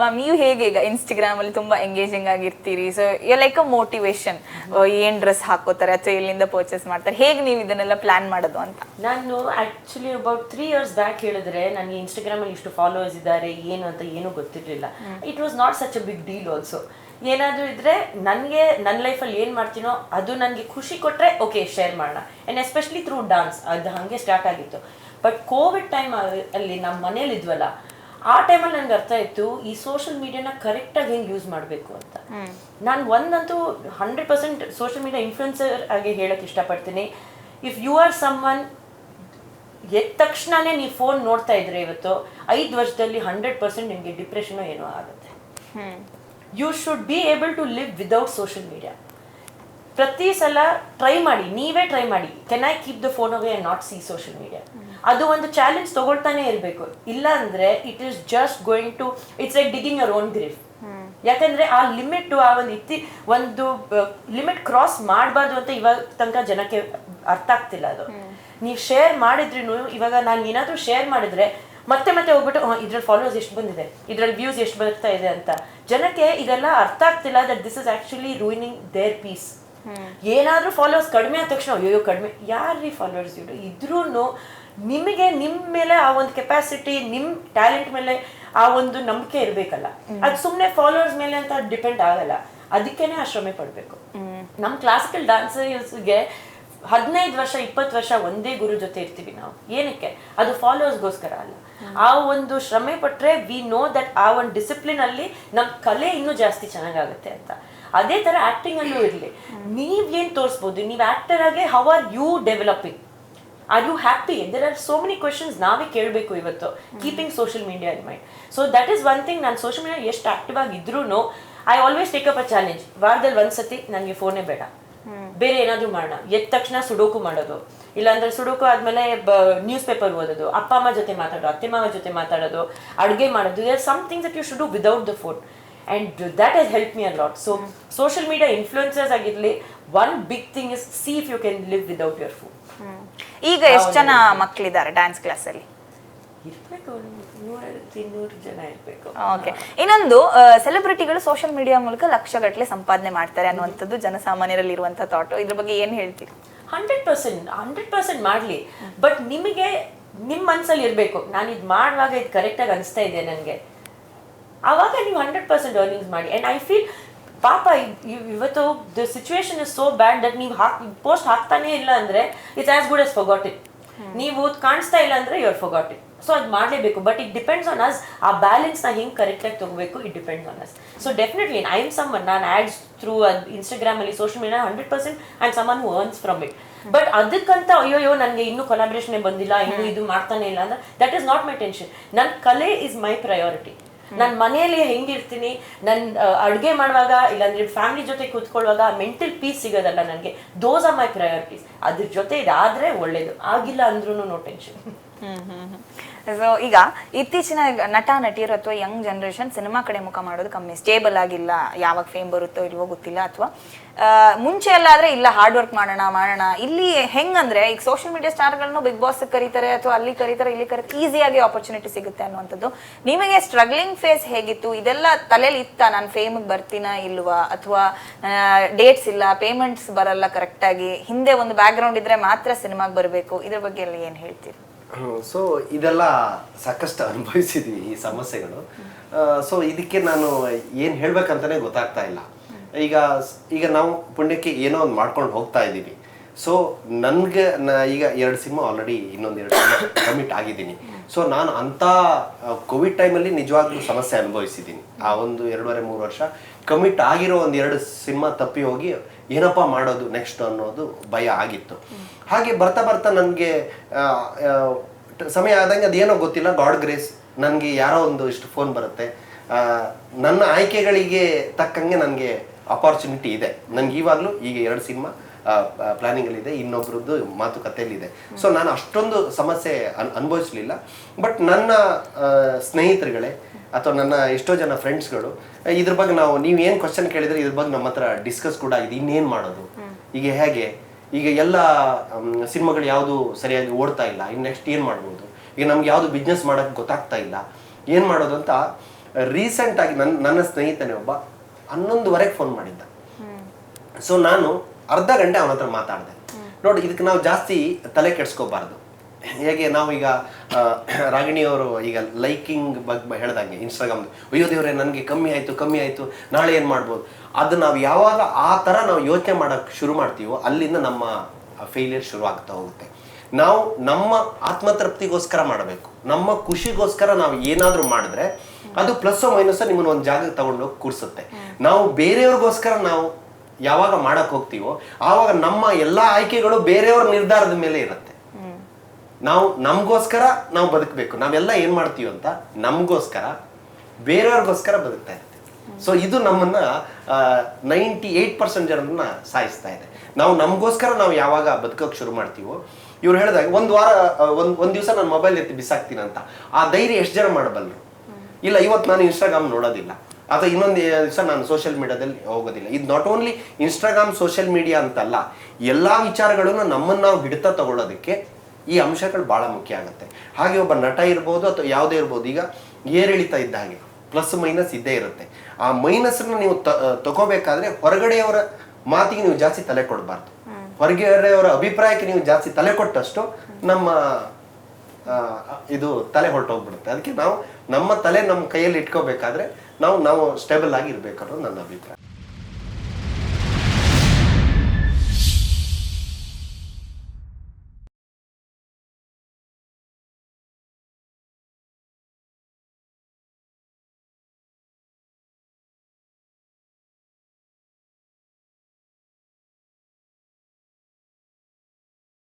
Ma'am ನೀವು ಹೇಗೆ ಈಗ ಇನ್ಸ್ಟಾಗ್ರಾಮ್ ಅಲ್ಲಿ ತುಂಬಾ engaging ಆಗಿರ್ತೀರಿ? So you like a motivation ಏನ್ ಡ್ರೆಸ್ ಹಾಕೋತಾರೆ ಅಥವಾ ಎಲ್ಲಿಂದ ಪರ್ಚೇಸ್ ಮಾಡ್ತಾರೆ? ಹೇಗೆ ನೀವು ಇದನ್ನೆಲ್ಲ ಪ್ಲಾನ್ ಮಾಡೋದು ಅಂತ? ನಾನು actually about three years back ಹೇಳಿದ್ರೆ ನನಗೆ ಇನ್ಸ್ಟಾಗ್ರಾಮ್ ಅಲ್ಲಿ ಇಷ್ಟು ಫಾಲೋವರ್ಸ್ ಇದ್ದಾರೆ ಏನು ಅಂತ ಏನೂ ಗೊತ್ತಿರಲಿಲ್ಲ. It was not such a big deal also ಏನಾದರೂ ಇದ್ರೆ ನನಗೆ ನನ್ನ ಲೈಫಲ್ಲಿ ಏನು ಮಾಡ್ತೀನೋ ಅದು ನನಗೆ ಖುಷಿ ಕೊಟ್ಟರೆ ಓಕೆ ಶೇರ್ ಮಾಡೋಣ. ಆ್ಯಂಡ್ ಎಸ್ಪೆಷಲಿ ಥ್ರೂ ಡಾನ್ಸ್ ಅದು ಹಾಗೆ ಸ್ಟಾರ್ಟ್ ಆಗಿತ್ತು. ಬಟ್ ಕೋವಿಡ್ ಟೈಮ್ ಅಲ್ಲಿ ನಮ್ಮ ಮನೇಲಿ ಇದ್ವಲ್ಲ ಆ ಟೈಮಲ್ಲಿ ನನಗೆ ಅರ್ಥ ಆಯಿತು ಈ ಸೋಷಿಯಲ್ ಮೀಡಿಯಾನ ಕರೆಕ್ಟಾಗಿ ಹೆಂಗೆ ಯೂಸ್ ಮಾಡಬೇಕು ಅಂತ. ನಾನು ಒಂದಂತೂ hundred percent social media influencer ಆಗಿ ಹೇಳಕ್ಕೆ ಇಷ್ಟಪಡ್ತೀನಿ. If you are someone ಎದ್ದ ತಕ್ಷಣನೇ ನೀವು ಫೋನ್ ನೋಡ್ತಾ ಇದ್ರೆ ಇವತ್ತು ಐದು ವರ್ಷದಲ್ಲಿ ಹಂಡ್ರೆಡ್ ಪರ್ಸೆಂಟ್ ನಿಮಗೆ ಡಿಪ್ರೆಷನ್ ಏನೋ ಆಗುತ್ತೆ. You should be able to live without social media ಪ್ರತಿ ಸಲ ಟ್ರೈ ಮಾಡಿ ನೀವೇ ಟ್ರೈ ಮಾಡಿ can I keep the phone away and not see social media ಅದು ಒಂದು ಚಾಲೆಂಜ್ ತಗೊಳ್ತಾನೆ ಇರಬೇಕು. ಇಲ್ಲ ಅಂದ್ರೆ it is just going to it's like digging your own grief ಯಾಕಂದ್ರೆ ಆ ಲಿಮಿಟ್ ಆ ಒಂದು ಇತ್ತಿ ಒಂದು ಲಿಮಿಟ್ ಕ್ರಾಸ್ ಮಾಡಬಾರ್ದು ಅಂತ ಇವಾಗ ತನಕ ಜನಕ್ಕೆ ಅರ್ಥ ಆಗ್ತಿಲ್ಲ ಅದು. ನೀವು ಶೇರ್ ಮಾಡಿದ್ರೂ ಇವಾಗ ನಾನು ಏನಾದರೂ ಶೇರ್ ಮಾಡಿದ್ರೆ ಮತ್ತೆ ಮತ್ತೆ ಹೋಗ್ಬಿಟ್ಟು ಇದ್ರಲ್ಲಿ ಫಾಲೋವರ್ಸ್ ಎಷ್ಟು ಬಂದಿದೆ? ಇದ್ರಲ್ಲಿ ವ್ಯೂಸ್ ಎಷ್ಟು ಬರ್ತಾ ಇದೆ ಅಂತ. ಜನಕ್ಕೆ ಇದೆಲ್ಲ ಅರ್ಥ ಆಗ್ತಿಲ್ಲ that this is actually ruining their peace ಏನಾದರೂ ಫಾಲೋವರ್ಸ್ ಕಡಿಮೆ ಆದ ತಕ್ಷಣ ಅಯ್ಯೋ ಕಡಿಮೆ. ಯಾರ್ರೀ ಫಾಲೋವರ್ಸ್ ಇವರು? ಇದ್ರೂ ನಿಮಗೆ ನಿಮ್ಮ ಮೇಲೆ ಆ ಒಂದು ಕೆಪಾಸಿಟಿ ನಿಮ್ಮ ಟ್ಯಾಲೆಂಟ್ ಮೇಲೆ ಆ ಒಂದು ನಂಬಿಕೆ ಇರಬೇಕಲ್ಲ. ಅದು ಸುಮ್ಮನೆ ಫಾಲೋವರ್ಸ್ ಮೇಲೆ ಅಂತ ಡಿಪೆಂಡ್ ಆಗಲ್ಲ. ಅದಕ್ಕೇನೆ ಆ ಶ್ರಮೆ ಪಡಬೇಕು. ನಮ್ಮ ಕ್ಲಾಸಿಕಲ್ ಡಾನ್ಸರ್ಸ್ಗೆ ಹದಿನೈದು ವರ್ಷ ಇಪ್ಪತ್ತು ವರ್ಷ ಒಂದೇ ಗುರು ಜೊತೆ ಇರ್ತೀವಿ ನಾವು. ಏನಕ್ಕೆ? ಅದು ಫಾಲೋವರ್ಸ್ಗೋಸ್ಕರ ಅಲ್ಲ. ಆ ಒಂದು ಶ್ರಮೆ ಪಟ್ರೆ ವಿ ನೋ ದಟ್ ಆ ಒಂದು ಡಿಸಿಪ್ಲಿನ್ ಅಲ್ಲಿ ನಮ್ಮ ಕಲೆ ಇನ್ನೂ ಜಾಸ್ತಿ ಚೆನ್ನಾಗಾಗುತ್ತೆ ಅಂತ. ಅದೇ ತರ ಆಕ್ಟಿಂಗ್ ಅಲ್ಲೂ ಇರಲಿ. ನೀವ್ ಏನ್ ತೋರಿಸ್ಬೋದು? ನೀವು ಆಕ್ಟರ್ ಆಗಿ how are you developing are you happy there are so many questions ನಾವೇ ಕೇಳಬೇಕು ಇವತ್ತು. Keeping social media in mind so that is one thing ನಾನು ಸೋಷಿಯಲ್ ಮೀಡಿಯಾ ಎಷ್ಟು ಆಕ್ಟಿವ್ ಆಗಿದ್ರು I always take up a challenge ವಾರದಲ್ಲಿ ಒಂದ್ಸತಿ ನನಗೆ ಫೋನೇ ಬೇಡ. ಬೇರೆ ಏನಾದರೂ ಮಾಡೋಣ. ಎದ್ದ ತಕ್ಷಣ ಸುಡೋಕು ಮಾಡೋದು. ಇಲ್ಲಾಂದ್ರೆ ಸುಡೋಕು ಆದ್ಮೇಲೆ ನ್ಯೂಸ್ ಪೇಪರ್ ಓದೋದು. ಅಪ್ಪ ಅಮ್ಮ ಜೊತೆ ಮಾತಾಡೋದು ಅತ್ತೆ ಮಾವ ಜೊತೆ ಮಾತಾಡೋದು. ಅಡುಗೆ ಮಾಡೋದು. There some things that you should do without the phone and that has help me a lot so social media influencers ಆಗಿರಲಿ one big thing is see if you can live without your phone ಈಗ ಎಷ್ಟು ಜನ ಮಕ್ಕಳಿದ್ದಾರೆ dance ಕ್ಲಾಸಲ್ಲಿ ಇರಬೇಕು ನೂರೈವತ್ತು ಇನ್ನೂರು ಜನ ಇರಬೇಕು. ಓಕೆ ಇನ್ನೊಂದು ಸೆಲೆಬ್ರಿಟಿಗಳು ಸೋಷಿಯಲ್ ಮೀಡಿಯಾ ಮೂಲಕ ಲಕ್ಷಗಟ್ಟಲೆ ಸಂಪಾದನೆ ಮಾಡ್ತಾರೆ ಅನ್ನುವಂಥದ್ದು ಜನಸಾಮಾನ್ಯರಲ್ಲಿ ಇರುವಂಥ ಥಾಟ್ ಇದ್ರ ಬಗ್ಗೆ ಏನು ಹೇಳ್ತೀರಿ? ಹಂಡ್ರೆಡ್ ಪರ್ಸೆಂಟ್ ಹಂಡ್ರೆಡ್ ಪರ್ಸೆಂಟ್ ಮಾಡಲಿ. ಬಟ್ ನಿಮಗೆ ನಿಮ್ಮ ಮನಸ್ಸಲ್ಲಿ ಇರಬೇಕು. ನಾನು ಇದು ಮಾಡುವಾಗ ಇದು ಕರೆಕ್ಟಾಗಿ ಅನಿಸ್ತಾ ಇದೆ ನನಗೆ ಆವಾಗ ನೀವು ಹಂಡ್ರೆಡ್ ಪರ್ಸೆಂಟ್ ಅರ್ನಿಂಗ್ಸ್ ಮಾಡಿ. ಆ್ಯಂಡ್ ಐ ಫೀಲ್ ಪಾಪ ಇವ್- ಇವ್- ಇವತ್ತು the situation is so bad that ನೀವು ಹಾಕ್ ಪೋಸ್ಟ್ ಹಾಕ್ತಾನೆ ಇಲ್ಲ ಅಂದರೆ it's as good as forgot it ನೀವು ಕಾಣಿಸ್ತಾ ಇಲ್ಲ ಅಂದರೆ you are forgot it so ಅದು ಮಾಡಲೇಬೇಕು. But it depends on us ಆ ಬ್ಯಾಲೆನ್ಸ್ನ ಹೆಂಗೆ ಕರೆಕ್ಟಾಗಿ ತೊಗೋಬೇಕು? It depends on us so definitely I am some ನಾನು ಆ್ಯಡ್ಸ್ ಥ್ರೂ ಅದು ಇನ್ಸ್ಟಾಗ್ರಾಮಲ್ಲಿ social media hundred percent and some who earns from it but ಅದಕ್ಕಂತ ಅಯ್ಯೋ ನನಗೆ ಇನ್ನೂ ಕೊಲಾಬ್ರೇಷನ್ ಬಂದಿಲ್ಲ ಇನ್ನೂ ಇದು ಮಾಡ್ತಾನೆ ಇಲ್ಲ ಅಂದ್ರೆ that is not my tension ನನ್ನ ಕಲೆ ಇಸ್ ಮೈ ಪ್ರಯಾರಿಟಿ ನನ್ನ ಮನೆಯಲ್ಲಿ ಹೆಂಗಿರ್ತೀನಿ ನನ್ನ ಅಡುಗೆ ಮಾಡುವಾಗ ಇಲ್ಲಾಂದ್ರೆ ಫ್ಯಾಮಿಲಿ ಜೊತೆ ಕೂತ್ಕೊಳ್ಳುವಾಗ ಮೆಂಟಲ್ ಪೀಸ್ ಸಿಗೋದಲ್ಲ ನನಗೆ. ದೋಸ್ ಆರ್ ಮೈ ಪ್ರಯಾರಿಟೀಸ್ ಅದ್ರ ಜೊತೆ ಇದಾದ್ರೆ ಒಳ್ಳೇದು. ಆಗಿಲ್ಲ ಅಂದ್ರೂ ನೋ ಟೆನ್ಷನ್ ಸೊ ಈಗ ಇತ್ತೀಚಿನ ನಟ, ನಟಿಯರು ಅಥವಾ ಯಂಗ್ ಜನರೇಷನ್ ಸಿನಿಮಾ ಕಡೆ ಮುಖ ಮಾಡೋದು ಕಮ್ಮಿ. ಸ್ಟೇಬಲ್ ಆಗಿಲ್ಲ. ಯಾವಾಗ ಫೇಮ್ ಬರುತ್ತೋ ಇಲ್ವೋ ಗೊತ್ತಿಲ್ಲ ಅಥವಾ ಮುಂಚೆ ಎಲ್ಲ ಇಲ್ಲ ಹಾರ್ಡ್ ವರ್ಕ್ ಮಾಡೋಣ ಮಾಡೋಣ. ಇಲ್ಲಿ ಹೆಂಗಂದ್ರೆ, ಈಗ ಸೋಷಿಯಲ್ ಮೀಡಿಯಾ ಸ್ಟಾರ್ಗಳನ್ನು ಬಿಗ್ ಬಾಸ್ ಕರೀತಾರೆ ಅಥವಾ ಅಲ್ಲಿ ಕರೀತಾರೆ, ಇಲ್ಲಿ ಕರೀತಾರೆ ಈಸಿಯಾಗಿ ಆಪರ್ಚುನಿಟಿ ಸಿಗುತ್ತೆ ಅನ್ನುವಂಥದ್ದು. ನಿಮಗೆ ಸ್ಟ್ರಗ್ಲಿಂಗ್ ಫೇಸ್ ಹೇಗಿತ್ತು? ಇದೆಲ್ಲ ತಲೆಯಲ್ಲಿ ಇತ್ತ, ನಾನು ಫೇಮಿಗೆ ಬರ್ತೀನ ಇಲ್ವಾ? ಅಥವಾ ಡೇಟ್ಸ್ ಇಲ್ಲ ಪೇಮೆಂಟ್ಸ್ ಬರಲ್ಲ ಕರೆಕ್ಟಾಗಿ ಹಿಂದೆ ಒಂದು ಬ್ಯಾಕ್ ಇದ್ರೆ ಮಾತ್ರ ಸಿನಿಮಾಗೆ ಬರಬೇಕು. ಇದ್ರ ಬಗ್ಗೆ ಎಲ್ಲ ಏನು ಹೇಳ್ತೀರಿ? ಸೊ ಇದೆಲ್ಲ ಸಾಕಷ್ಟು ಅನುಭವಿಸಿದ್ವಿ ಈ ಸಮಸ್ಯೆಗಳು. ಸೊ ಇದಕ್ಕೆ ನಾನು ಏನು ಹೇಳ್ಬೇಕಂತಲೇ ಗೊತ್ತಾಗ್ತಾ ಇಲ್ಲ. ಈಗ ಈಗ ನಾವು ಪುಣ್ಯಕ್ಕೆ ಏನೋ ಒಂದು ಮಾಡ್ಕೊಂಡು ಹೋಗ್ತಾ ಇದ್ದೀವಿ. ಸೊ ನನಗೆ ಈಗ ಎರಡು ಸಿನಿಮಾ ಆಲ್ರೆಡಿ ಇನ್ನೊಂದು ಎರಡು ಕಮಿಟ್ ಆಗಿದ್ದೀನಿ. ಸೊ ನಾನು ಅಂಥ ಕೋವಿಡ್ ಟೈಮಲ್ಲಿ ನಿಜವಾಗ್ಲೂ ಸಮಸ್ಯೆ ಅನುಭವಿಸಿದ್ದೀನಿ. ಆ ಒಂದು ಎರಡೂವರೆ, ಮೂರು ವರ್ಷ ಕಮಿಟ್ ಆಗಿರೋ ಒಂದು ಎರಡು ಸಿನಿಮಾ ತಪ್ಪಿ ಹೋಗಿ ಏನಪ್ಪ ಮಾಡೋದು ನೆಕ್ಸ್ಟ್ ಅನ್ನೋದು ಭಯ ಆಗಿತ್ತು. ಹಾಗೆ ಬರ್ತಾ ಬರ್ತಾ ನನಗೆ ಸಮಯ ಆದಂಗೆ ಅದೇನೋ ಗೊತ್ತಿಲ್ಲ. ಗಾಡ್ ಗ್ರೇಸ್ ನನಗೆ ಯಾರೋ ಒಂದು ಇಷ್ಟು ಫೋನ್ ಬರುತ್ತೆ. ನನ್ನ ಆಯ್ಕೆಗಳಿಗೆ ತಕ್ಕಂಗೆ ನನಗೆ ಅಪಾರ್ಚುನಿಟಿ ಇದೆ. ನನಗೆ ಇವಾಗಲೂ ಈಗ ಎರಡು ಸಿನಿಮಾ ಪ್ಲಾನಿಂಗಲ್ಲಿದೆ ಇನ್ನೊಬ್ರದ್ದು ಮಾತುಕತೆಯಲ್ಲಿದೆ. ಸೊ ನಾನು ಅಷ್ಟೊಂದು ಸಮಸ್ಯೆ ಅನ್ ಅನುಭವಿಸ್ಲಿಲ್ಲ. ಬಟ್ ನನ್ನ ಸ್ನೇಹಿತರುಗಳೇ ಅಥವಾ ನನ್ನ ಎಷ್ಟೋ ಜನ ಫ್ರೆಂಡ್ಸ್ಗಳು ಇದ್ರ ಬಗ್ಗೆ ನಾವು ನೀವು ಏನು ಕ್ವಶನ್ ಕೇಳಿದ್ರೆ ಇದ್ರ ಬಗ್ಗೆ ನಮ್ಮ ಹತ್ರ ಡಿಸ್ಕಸ್ ಕೂಡ ಆಗಿದೆ. ಇನ್ನೇನು ಮಾಡೋದು? ಈಗ ಹೇಗೆ? ಈಗ ಎಲ್ಲ ಸಿನಿಮಾಗಳು ಯಾವುದು ಸರಿಯಾಗಿ ಓಡ್ತಾ ಇಲ್ಲ. ಇನ್ನು ನೆಕ್ಸ್ಟ್ ಏನು ಮಾಡ್ಬೋದು? ಈಗ ನಮ್ಗೆ ಯಾವುದು ಬಿಸ್ನೆಸ್ ಮಾಡೋಕ್ಕೆ ಗೊತ್ತಾಗ್ತಾ ಇಲ್ಲ. ಏನು ಮಾಡೋದು ಅಂತ ರೀಸೆಂಟ್ ಆಗಿ ನನ್ನ ನನ್ನ ಸ್ನೇಹಿತನೇ ಒಬ್ಬ ಹನ್ನೊಂದುವರೆಗೆ ಫೋನ್ ಮಾಡಿದ್ದ. ಸೊ ನಾನು ಅರ್ಧ ಗಂಟೆ ಅವನ ಹತ್ರ ಮಾತಾಡಿದೆ. ನೋಡಿ ಇದಕ್ಕೆ ನಾವು ಜಾಸ್ತಿ ತಲೆ ಕೆಡ್ಸ್ಕೋಬಾರ್ದು. ಹೇಗೆ ನಾವು ಈಗ ಆ, ರಾಗಿಣಿಯವರು ಈಗ ಲೈಕಿಂಗ್ ಬಗ್ಗೆ ಹೇಳ್ದಂಗೆ ಇನ್ಸ್ಟಾಗ್ರಾಮ್ ಅಯ್ಯೋ ದೇವ್ರೆ ನನಗೆ ಕಮ್ಮಿ ಆಯಿತು ಕಮ್ಮಿ ಆಯಿತು ನಾಳೆ ಏನು ಮಾಡ್ಬೋದು? ಅದು ನಾವು ಯಾವಾಗ ಆ ಥರ ನಾವು ಯೋಚನೆ ಮಾಡೋಕ್ಕೆ ಶುರು ಮಾಡ್ತೀವೋ ಅಲ್ಲಿಂದ ನಮ್ಮ ಫೇಲಿಯರ್ ಶುರು ಆಗ್ತಾ ಹೋಗುತ್ತೆ. ನಾವು ನಮ್ಮ ಆತ್ಮತೃಪ್ತಿಗೋಸ್ಕರ ಮಾಡಬೇಕು. ನಮ್ಮ ಖುಷಿಗೋಸ್ಕರ ನಾವು ಏನಾದರೂ ಮಾಡಿದ್ರೆ ಅದು ಪ್ಲಸ್ ಮೈನಸ್ ನಿಮ್ಮನ್ನ ಒಂದು ಜಾಗಕ್ಕೆ ತಗೊಂಡೋಗಿ ಕೂರಿಸುತ್ತೆ. ನಾವು ಬೇರೆಯವ್ರಿಗೋಸ್ಕರ ನಾವು ಯಾವಾಗ ಮಾಡಕ್ ಹೋಗ್ತೀವೋ ಆವಾಗ ನಮ್ಮ ಎಲ್ಲಾ ಆಯ್ಕೆಗಳು ಬೇರೆಯವ್ರ ನಿರ್ಧಾರದ ಮೇಲೆ ಇರುತ್ತೆ. ನಾವು ನಮಗೋಸ್ಕರ ನಾವು ಬದುಕಬೇಕು. ನಾವೆಲ್ಲ ಏನ್ ಮಾಡ್ತೀವಿ ಅಂತ ನಮಗೋಸ್ಕರ ಬೇರೆಯವ್ರಿಗೋಸ್ಕರ ಬದುಕ್ತಾ ಇರ್ತೀವಿ. ಸೊ ಇದು ನಮ್ಮನ್ನ ನೈಂಟಿ ಏಟ್ ಪರ್ಸೆಂಟ್ ಜನರನ್ನ ಸಾಯಿಸ್ತಾ ಇದೆ. ನಾವು ನಮಗೋಸ್ಕರ ನಾವು ಯಾವಾಗ ಬದುಕೋಕೆ ಶುರು ಮಾಡ್ತೀವೋ ಇವ್ರು ಹೇಳಿದಾಗ ಒಂದು ವಾರ ಒಂದು ಒಂದ್ ದಿವಸ ನಾನು ಮೊಬೈಲ್ ಎತ್ತಿ ಬಿಸಾಕ್ತೀನಿ ಅಂತ ಆ ಧೈರ್ಯ ಎಷ್ಟು ಜನ ಮಾಡಬಲ್ಲರು ಇಲ್ಲ ಇವತ್ತು ನಾನು ಇನ್ಸ್ಟಾಗ್ರಾಮ್ ನೋಡೋದಿಲ್ಲ. ಅಥವಾ ಇನ್ನೊಂದು ದಿವಸ ನಾನು ಸೋಷಿಯಲ್ ಮೀಡಿಯಾದಲ್ಲಿ ಹೋಗೋದಿಲ್ಲ. ಇದು not only Instagram social media ಅಂತಲ್ಲ ಎಲ್ಲ ವಿಚಾರಗಳನ್ನು ನಮ್ಮನ್ನು ನಾವು ಹಿಡಿತ ತಗೊಳ್ಳೋದಕ್ಕೆ ಈ ಅಂಶಗಳು ಭಾಳ ಮುಖ್ಯ ಆಗುತ್ತೆ. ಹಾಗೆ ಒಬ್ಬ ನಟ ಇರ್ಬೋದು ಅಥವಾ ಯಾವುದೇ ಇರ್ಬೋದು ಈಗ ಏರಿಳಿತ ಇದ್ದ ಹಾಗೆ ಪ್ಲಸ್ ಮೈನಸ್ ಇದ್ದೇ ಇರುತ್ತೆ. ಆ ಮೈನಸ್ನ ನೀವು ತ- ತಗೋಬೇಕಾದ್ರೆ ಹೊರಗಡೆಯವರ ಮಾತಿಗೆ ನೀವು ಜಾಸ್ತಿ ತಲೆ ಕೊಡಬಾರ್ದು. ಹೊರಗೆಯವರ ಅಭಿಪ್ರಾಯಕ್ಕೆ ನೀವು ಜಾಸ್ತಿ ತಲೆ ಕೊಟ್ಟಷ್ಟು ನಮ್ಮ ಇದು ತಲೆ ಹೊರಟೋಗ್ಬಿಡುತ್ತೆ. ಅದಕ್ಕೆ ನಾವು ನಮ್ಮ ತಲೆ ನಮ್ಮ ಕೈಯಲ್ಲಿ ಇಟ್ಕೋಬೇಕಾದ್ರೆ ನಾವು ನಾವು ಸ್ಟೇಬಲ್ ಆಗಿ ಇರಬೇಕು ಅನ್ನೋದು ನನ್ನ ಅಭಿಪ್ರಾಯ.